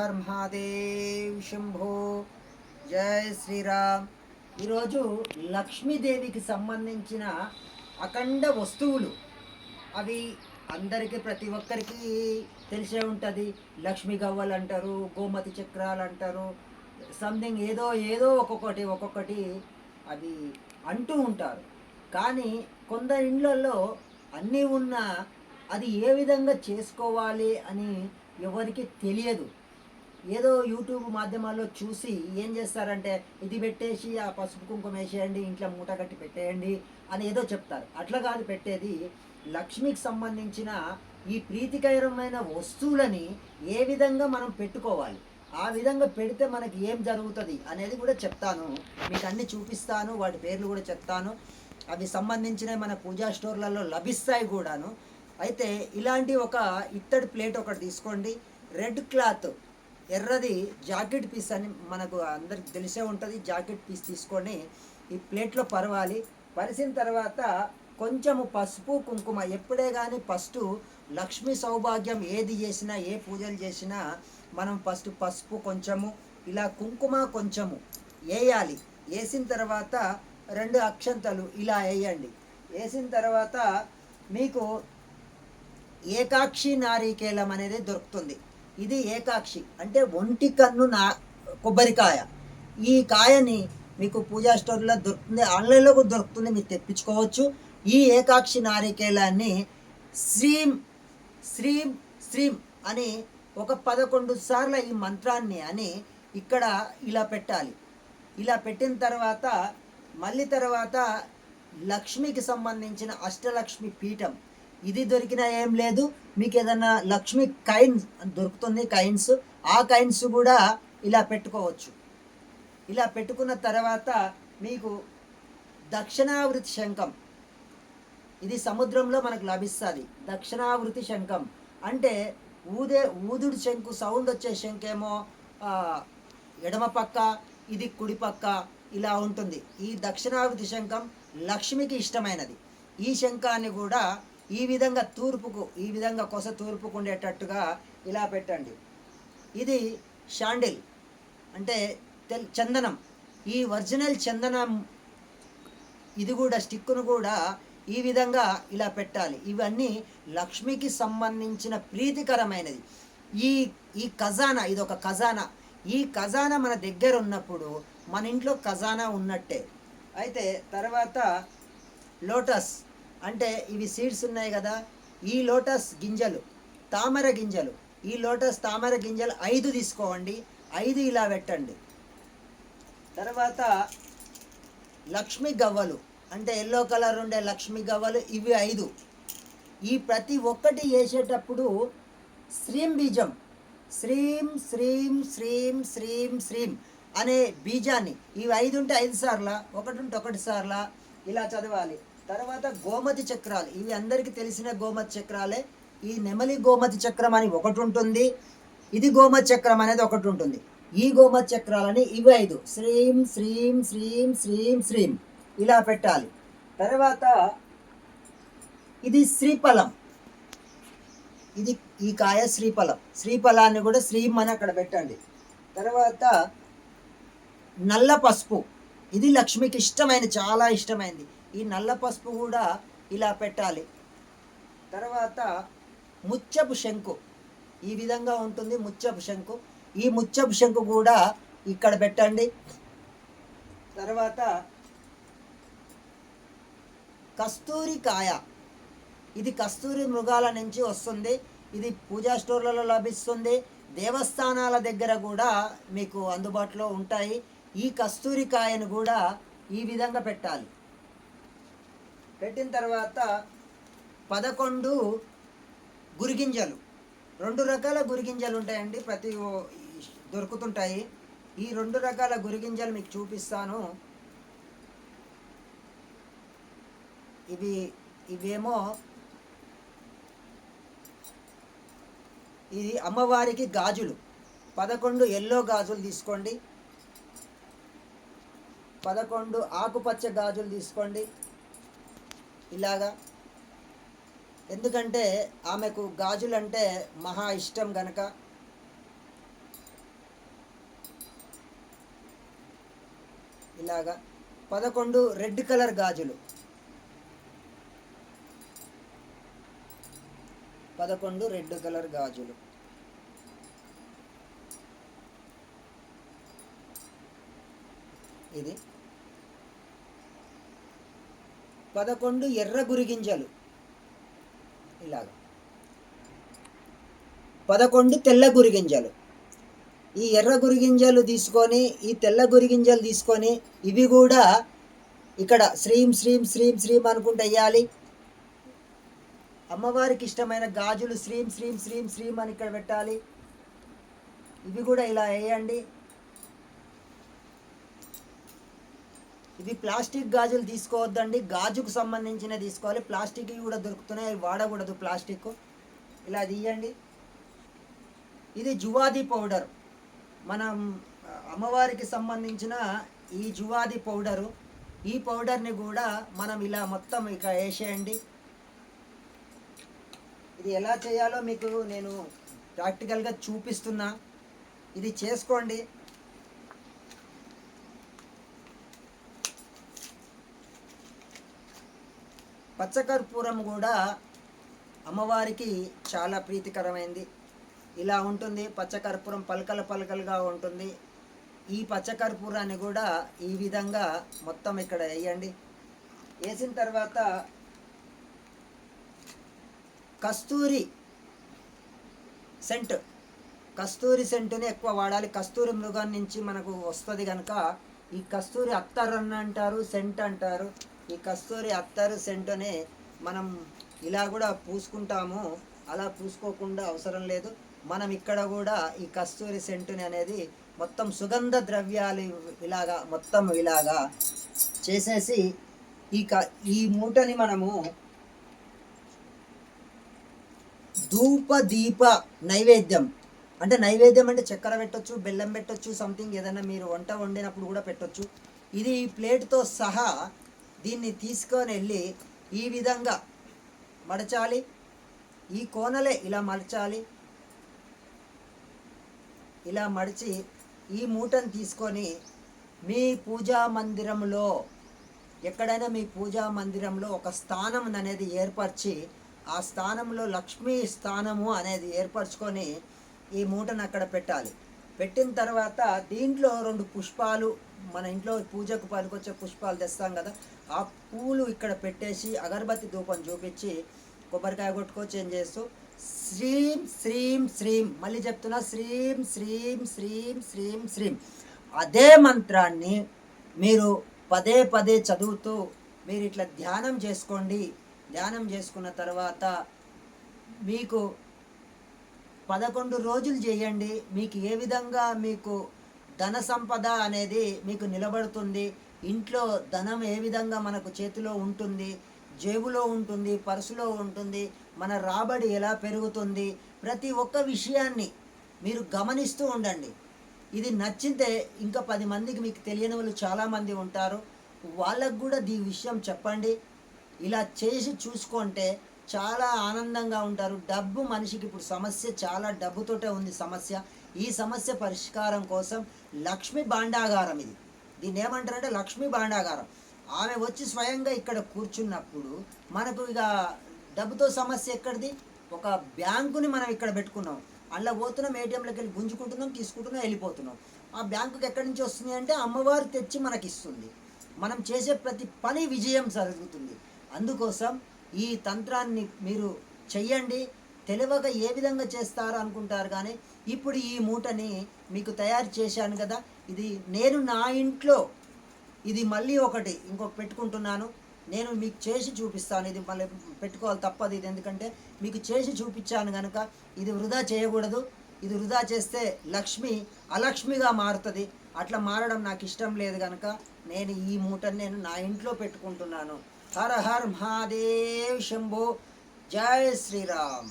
మహాదేవ్ శంభో. జయ శ్రీరామ్. ఈరోజు లక్ష్మీదేవికి సంబంధించిన అఖండ వస్తువులు. అవి అందరికీ ప్రతి ఒక్కరికి తెలిసే ఉంటుంది. లక్ష్మీ గవ్వలు అంటారు గోమతి చక్రాలు అంటారు సంథింగ్ ఏదో ఏదో ఒక్కొక్కటి ఒక్కొక్కటి అవి అంటూ ఉంటారు. కానీ కొందరి ఇండ్లలో అన్నీ ఉన్నా అది ఏ విధంగా చేసుకోవాలి అని ఎవరికి తెలియదు. ఏదో యూట్యూబ్ మాధ్యమాల్లో చూసి ఏం చేస్తారంటే ఇది పెట్టేసి ఆ పసుపు కుంకుమ వేసేయండి ఇంట్లో మూట కట్టి పెట్టేయండి అని ఏదో చెప్తారు. అట్లా కాదు పెట్టేది. లక్ష్మికి సంబంధించిన ఈ ప్రీతికరమైన వస్తువులని ఏ విధంగా మనం పెట్టుకోవాలి ఆ విధంగా పెడితే మనకి ఏం జరుగుతుంది అనేది కూడా చెప్తాను. మీకు అన్ని చూపిస్తాను వాటి పేర్లు కూడా చెప్తాను. అవి సంబంధించిన మన పూజా స్టోర్లలో లభిస్తాయి కూడాను. అయితే ఇలాంటి ఒక ఇత్తడి ప్లేట్ ఒకటి తీసుకోండి. Red cloth. ఎర్రది జాకెట్ పీస్ అని మనకు అందరికి తెలిసే ఉంటుంది. జాకెట్ పీస్ తీసుకొని ఈ ప్లేట్లో పరవాలి. పరిసిన తర్వాత కొంచెము పసుపు కుంకుమ ఎప్పుడే కానీ ఫస్ట్ లక్ష్మీ సౌభాగ్యం ఏది చేసినా ఏ పూజలు చేసినా మనం ఫస్ట్ పసుపు కొంచెము ఇలా కుంకుమ కొంచెము వేయాలి వేసిన తర్వాత రెండు అక్షంతలు ఇలా వేయండి వేసిన తర్వాత మీకు ఏకాక్షి నారికేలం అనేది దొరుకుతుంది. ఇది ఏకాక్షి. అంటే ఒంటి కన్ను నా కొబ్బరికాయ ఈ కాయని మీకు పూజా స్టోర్లో దొరుకుతుంది ఆన్లైన్లో కూడా దొరుకుతుంది మీరు తెప్పించుకోవచ్చు. ఈ ఏకాక్షి నారికేలాన్ని శ్రీం శ్రీం శ్రీం అని ఒక పదకొండు సార్లు ఈ మంత్రాన్ని అని ఇక్కడ ఇలా పెట్టాలి. ఇలా పెట్టిన తర్వాత మళ్ళీ తర్వాత లక్ష్మికి సంబంధించిన అష్టలక్ష్మి పీఠం. ఇది దొరికినా ఏం లేదు. మీకు ఏదైనా లక్ష్మి కైన్స్ దొరుకుతుంది కైన్స్ ఆ కైన్స్ కూడా ఇలా పెట్టుకోవచ్చు. ఇలా పెట్టుకున్న తర్వాత మీకు దక్షిణావృతి శంఖం ఇది సముద్రంలో మనకు లభిస్తుంది. దక్షిణావృతి శంఖం అంటే ఊదే ఊదుడు శంకు సౌండ్ వచ్చే శంఖేమో ఎడమ పక్క ఇది కుడి పక్క ఇలా ఉంటుంది. ఈ దక్షిణావృతి శంఖం లక్ష్మికి ఇష్టమైనది. ఈ శంఖాన్ని కూడా ఈ విధంగా తూర్పుకు ఈ విధంగా కొస తూర్పుకు ఉండేటట్టుగా ఇలా పెట్టండి. ఇది షాండిల్ అంటే తెల్ చందనం. ఈ ఒరిజినల్ చందనం ఇది కూడా స్టిక్కును కూడా ఈ విధంగా ఇలా పెట్టాలి. ఇవన్నీ లక్ష్మికి సంబంధించిన ప్రీతికరమైనది. ఈ ఈ ఖజానా ఇది ఒక ఖజానా. ఈ ఖజానా మన దగ్గర ఉన్నప్పుడు మన ఇంట్లో ఖజానా ఉన్నట్టే. అయితే తర్వాత లోటస్ అంటే ఇవి సీడ్స్ ఉన్నాయి కదా ఈ లోటస్ గింజలు తామర గింజలు ఈ లోటస్ తామర గింజలు ఐదు తీసుకోండి ఐదు ఇలా పెట్టండి. తర్వాత లక్ష్మి గవ్వలు అంటే ఎల్లో కలర్ ఉండే లక్ష్మి గవ్వలు ఇవి ఐదు. ఈ ప్రతి ఒక్కటి వేసేటప్పుడు శ్రీం బీజం శ్రీం శ్రీం శ్రీం శ్రీం శ్రీం అనే బీజాన్ని ఇవి ఐదు ఉంటే ఐదు సార్ల ఒకటి ఉంటే ఒకటి సార్ల ఇలా చదవాలి. తర్వాత గోమతి చక్రాలు. ఇవి అందరికీ తెలిసిన గోమతి చక్రాలే. ఈ నెమలి గోమతి చక్రం అని ఒకటి ఉంటుంది. ఇది గోమతి చక్రం అనేది ఒకటి ఉంటుంది. ఈ గోమతి చక్రాలని ఇవి ఐదు. శ్రీం శ్రీం శ్రీం శ్రీం శ్రీం. ఇలా పెట్టాలి. తర్వాత ఇది శ్రీఫలం. ఇది ఈ కాయ శ్రీఫలం. శ్రీఫలాన్ని కూడా శ్రీం అని అక్కడ పెట్టండి. తర్వాత నల్ల పసుపు. ఇది లక్ష్మికి ఇష్టమైనది చాలా ఇష్టమైనది ఈ నల్ల పసుపు కూడా ఇలా పెట్టాలి. తర్వాత ముచ్చపు శంకు. ఈ విధంగా ఉంటుంది ముచ్చపు శంకు. ఈ ముచ్చపు శంకు కూడా ఇక్కడ పెట్టండి. తర్వాత కస్తూరి కాయ. ఇది కస్తూరి మృగాల నుంచి వస్తుంది. ఇది పూజా స్టోర్లలో లభిస్తుంది. దేవస్థానాల దగ్గర కూడా మీకు అందుబాటులో ఉంటాయి. ఈ కస్తూరి కాయను కూడా ఈ విధంగా పెట్టాలి. పెట్టిన తర్వాత పదకొండు గురిగింజలు. రెండు రకాల గురిగింజలు ఉంటాయండి ప్రతి దొరుకుతుంటాయి. ఈ రెండు రకాల గురిగింజలు మీకు చూపిస్తాను. ఇవి ఇవేమో ఇది అమ్మవారికి గాజులు. పదకొండు ఎల్లో గాజులు తీసుకోండి. పదకొండు ఆకుపచ్చ గాజులు తీసుకోండి. ఇలాగా. ఎందుకంటే ఆమెకు గాజులంటే మహా ఇష్టం గనక. ఇలాగా. పదకొండు రెడ్ కలర్ గాజులు. పదకొండు రెడ్ కలర్ గాజులు. ఇది. పదకొండు ఎర్ర గురిగింజలు ఇలాగ. పదకొండు తెల్ల గురిగింజలు ఈ ఎర్ర గురిగింజలు తీసుకొని ఈ తెల్ల గురిగింజలు తీసుకొని ఇవి కూడా ఇక్కడ శ్రీం శ్రీం శ్రీం శ్రీం అనుకుంటూ వేయాలి. అమ్మవారికి ఇష్టమైన గాజులు శ్రీం శ్రీం శ్రీం శ్రీం అని ఇక్కడ పెట్టాలి. ఇవి కూడా ఇలా వేయండి. ఇవి ప్లాస్టిక్ గాజులు తీసుకోవద్దండి. గాజుకు సంబంధించిన తీసుకోవాలి. ప్లాస్టిక్ కూడా దొరుకుతున్నాయి. అవి వాడకూడదు ప్లాస్టిక్. ఇలా తీయండి. ఇది జువాది పౌడర్. మనం అమ్మవారికి సంబంధించిన ఈ జువాది పౌడరు. ఈ పౌడర్ని కూడా మనం ఇలా మొత్తం ఇక వేసేయండి. ఇది ఎలా చేయాలో మీకు నేను ప్రాక్టికల్గా చూపిస్తున్నా. ఇది చేసుకోండి. పచ్చకర్పూరం కూడా అమ్మవారికి చాలా ప్రీతికరమైంది. ఇలా ఉంటుంది పచ్చకర్పూరం పలకల పలకలుగా ఉంటుంది. ఈ పచ్చకర్పూరాన్ని కూడా ఈ విధంగా మొత్తం ఇక్కడ వేయండి. వేసిన తర్వాత కస్తూరి సెంట్ కస్తూరి సెంటుని ఎక్కువ వాడాలి. కస్తూరి మృగం నుంచి మనకు వస్తుంది కనుక ఈ కస్తూరి అత్తర్ అంటారు సెంట్ అంటారు. ఈ కస్తూరి అత్తరు సెంటుని మనం ఇలా కూడా పూసుకుంటాము. అలా పూసుకోకుండా అవసరం లేదు. మనం ఇక్కడ కూడా ఈ కస్తూరి సెంటుని అనేది మొత్తం సుగంధ ద్రవ్యాలు ఇలాగా మొత్తం ఇలాగా చేసేసి ఈ క ఈ మూటని మనము ధూప దీప నైవేద్యం. అంటే నైవేద్యం అంటే చక్కెర పెట్టొచ్చు బెల్లం పెట్టొచ్చు సంథింగ్ ఏదైనా మీరు వంట వండినప్పుడు కూడా పెట్టొచ్చు. ఇది ఈ ప్లేట్తో సహా దీన్ని తీసుకొని వెళ్ళి ఈ విధంగా మడచాలి. ఈ కోనలే ఇలా మడచాలి. ఇలా మడిచి ఈ మూటను తీసుకొని మీ పూజా మందిరంలో ఎక్కడైనా మీ పూజా మందిరంలో ఒక స్థానం అనేది ఏర్పరిచి ఆ స్థానంలో లక్ష్మీ స్థానము అనేది ఏర్పరచుకొని ఈ మూటను అక్కడ పెట్టాలి. పెట్టిన తర్వాత దీంట్లో రెండు పుష్పాలు మన ఇంట్లో పూజకు పనికొచ్చే పుష్పాలు తెస్తాం కదా ఆ పూలు ఇక్కడ పెట్టేసి అగరబత్తి ధూపం చూపించి కొబ్బరికాయ కొట్టుకో ఏం చేస్తూ శ్రీం శ్రీం శ్రీం. మళ్ళీ చెప్తున్నా శ్రీం శ్రీం శ్రీం శ్రీం శ్రీం. అదే మంత్రాన్ని మీరు పదే పదే చదువుతూ మీరు ఇట్లా ధ్యానం చేసుకోండి. ధ్యానం చేసుకున్న తర్వాత మీకు పదకొండు రోజులు చేయండి. మీకు ఏ విధంగా మీకు ధన సంపద అనేది మీకు నిలబడుతుంది. ఇంట్లో ధనం ఏ విధంగా మనకు చేతిలో ఉంటుంది జేబులో ఉంటుంది పర్సులో ఉంటుంది మన రాబడి ఎలా పెరుగుతుంది ప్రతి ఒక్క విషయాన్ని మీరు గమనిస్తూ ఉండండి. ఇది నచ్చితే ఇంకా పది మందికి మీకు తెలియని వాళ్ళు చాలామంది ఉంటారు. వాళ్ళకు కూడా ఈ విషయం చెప్పండి. ఇలా చేసి చూసుకుంటే చాలా ఆనందంగా ఉంటారు. డబ్బు మనిషికి ఇప్పుడు సమస్య చాలా డబ్బుతోటే ఉంది సమస్య. ఈ సమస్య పరిష్కారం కోసం లక్ష్మి భాండాగారం ఇది. దీన్ని ఏమంటారంటే లక్ష్మీ భాండాగారం. ఆమె వచ్చి స్వయంగా ఇక్కడ కూర్చున్నప్పుడు మనకు ఇక డబ్బుతో సమస్య ఎక్కడిది? ఒక బ్యాంకుని మనం ఇక్కడ పెట్టుకున్నాం. అందులో పోతున్నాం ఏటీఎంలోకి వెళ్ళి గుంజుకుంటున్నాం తీసుకుంటున్నాం వెళ్ళిపోతున్నాం. ఆ బ్యాంకుకి ఎక్కడి నుంచి వస్తుంది అంటే అమ్మవారు తెచ్చి మనకి ఇస్తుంది మనం చేసే ప్రతి పని విజయం జరుగుతుంది అందుకోసం ఈ తంత్రాన్ని మీరు చెయ్యండి. తెలియక ఏ విధంగా చేస్తారో అనుకుంటారు కానీ ఇప్పుడు ఈ మూటని మీకు తయారు చేశాను కదా ఇది నేను నా ఇంట్లో ఇది మళ్ళీ ఒకటి ఇంకొక పెట్టుకుంటున్నాను. నేను మీకు చేసి చూపిస్తాను ఇది మళ్ళీ పెట్టుకోవాలి తప్పదు ఇది ఎందుకంటే మీకు చేసి చూపించాను కనుక ఇది వృధా చేయకూడదు. ఇది వృధా చేస్తే లక్ష్మి అలక్ష్మిగా మారుతుంది. అట్లా మారడం నాకు ఇష్టం లేదు కనుక నేను ఈ మూటని నేను నా ఇంట్లో పెట్టుకుంటున్నాను. హర హర్ మహాదేవ్ శంభో. జై శ్రీరామ్.